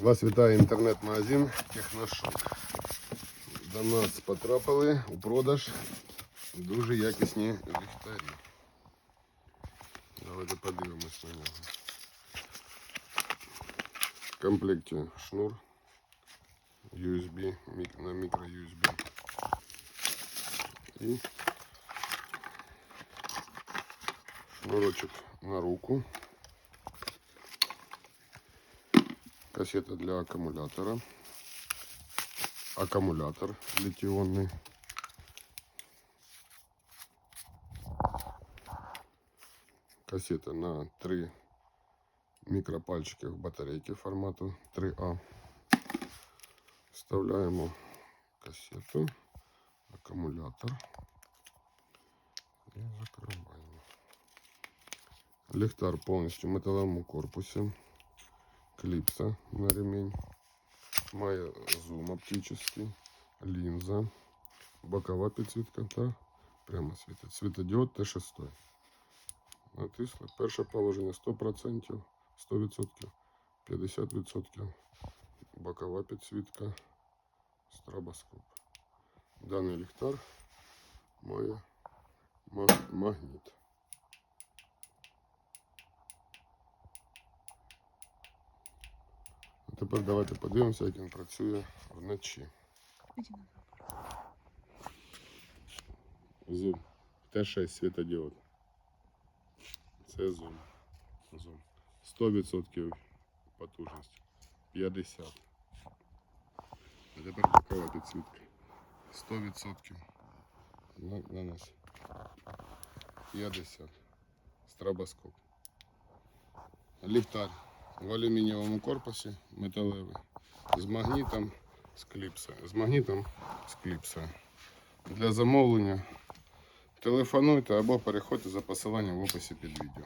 Вас вітає інтернет-магазин Техношоп. До нас потрапили у продаж дуже якісні ліхтарі. Давайте подивимось на нього. В комплекті шнур USB мік- на мікро USB. І шнурочок на руку. Кассета для аккумулятора. Аккумулятор литионный. Кассета на 3 микропальчики батарейки формату 3А. Вставляємо кассету, аккумулятор і закриваємо. Ліхтар повністю в металевому корпусі. клипса на ремень. Має зум оптический, лінза, бокова підсвітка та прямо світить. Світодіод Т6. Натисли. Перше положення 100%, 100%, 50%. Бокова підсвітка, стробоскоп. Даний ліхтар має ма- магніт. Тепер давайте подивимося, як він працює вночі. Зум. Т6 світодіод. Це зум. Зум. 100% потужність. 50. А тепер бокова підсвітка. 100% на, на нас. 50. Стробоскоп. Ліхтар в алюмінієвому корпусі металевий. З магнітом з кліпса. З магнітом з кліпса. Для замовлення телефонуйте або переходьте за посиланням в описі під відео.